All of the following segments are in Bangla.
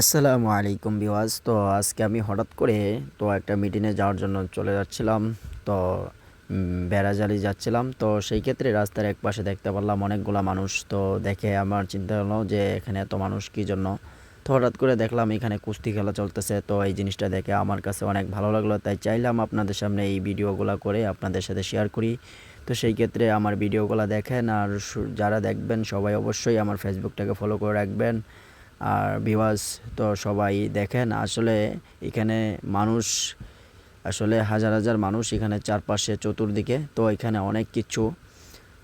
আসসালামু আলাইকুম বিওয়াজ তো আজকে আমি হঠাৎ করে তো একটা মিটিংয়ে যাওয়ার জন্য চলে যাচ্ছিলাম। তো বেড়াজালি যাচ্ছিলাম। তো সেই ক্ষেত্রে রাস্তার এক পাশে দেখতে পারলাম অনেকগুলো মানুষ। তো দেখে আমার চিন্তা হলো যে এখানে এত মানুষ কী জন্য? তো হঠাৎ করে দেখলাম এখানে কুস্তি খেলা চলতেছে। তো এই জিনিসটা দেখে আমার কাছে অনেক ভালো লাগল। তাই চাইলাম আপনাদের সামনে এই ভিডিওগুলো করে আপনাদের সাথে শেয়ার করি। তো সেই ক্ষেত্রে আমার ভিডিওগুলো দেখেন আর যারা দেখবেন সবাই অবশ্যই আমার ফেসবুকটাকে ফলো করে রাখবেন। আর ভিওয়াস তো সবাই দেখেন, আসলে এখানে মানুষ, আসলে হাজার হাজার মানুষ এখানে চারপাশে, চতুর্দিকে। তো এখানে অনেক কিছু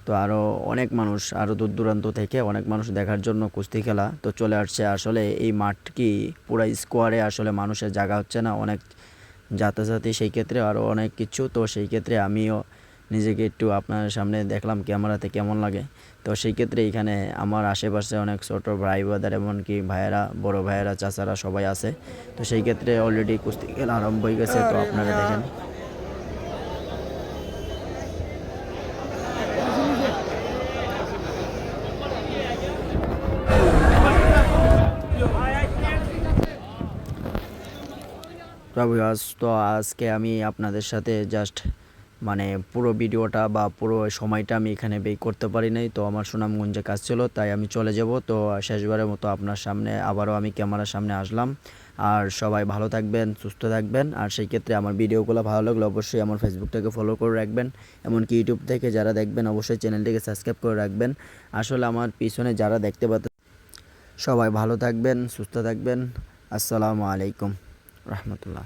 তো আরও অনেক মানুষ আরও দূর দূরান্ত থেকে অনেক মানুষ দেখার জন্য কুস্তি খেলা তো চলে আসছে। আসলে এই মাঠ কি পুরা স্কোয়ারে আসলে মানুষের জায়গা হচ্ছে না? অনেক যাতাযাতি সেই ক্ষেত্রে আরও অনেক কিছু। তো সেই ক্ষেত্রে আমিও নিজেকে একটু আপনার সামনে দেখলাম ক্যামেরাতে কেমন লাগে। তো সেই ক্ষেত্রে এখানে আমার আশেপাশে অনেক ছোটো ভাই বাদার এমনকি ভাইয়েরা, বড় ভাইয়েরা, চাচারা সবাই আছে। তো সেই ক্ষেত্রে অলরেডি কুস্তি খেলা আরম্ভ হয়ে গেছে। তো আপনারা দেখেন। আজ তো আজকে আমি আপনাদের সাথে জাস্ট মানে পুরো ভিডিওটা বা পুরো সময়টা আমি এখানে বের করতে পারি নাই। তো আমার সুনামগঞ্জে কাজ ছিল, তাই আমি চলে যাব। তো শেষবারের মতো আপনার সামনে আবারও আমি ক্যামেরার সামনে আসলাম। আর সবাই ভালো থাকবেন, সুস্থ থাকবেন। আর সেই ক্ষেত্রে আমার ভিডিওগুলো ভালো লাগলে অবশ্যই আমার ফেসবুকটাকে ফলো করে রাখবেন। এমনকি ইউটিউব থেকে যারা দেখবেন, অবশ্যই চ্যানেলটিকে সাবস্ক্রাইব করে রাখবেন। আসলে আমার পিছনে যারা দেখতে পাচ্ছেন, সবাই ভালো থাকবেন, সুস্থ থাকবেন। আসসালামু আলাইকুম। রহমতুল্লাহ।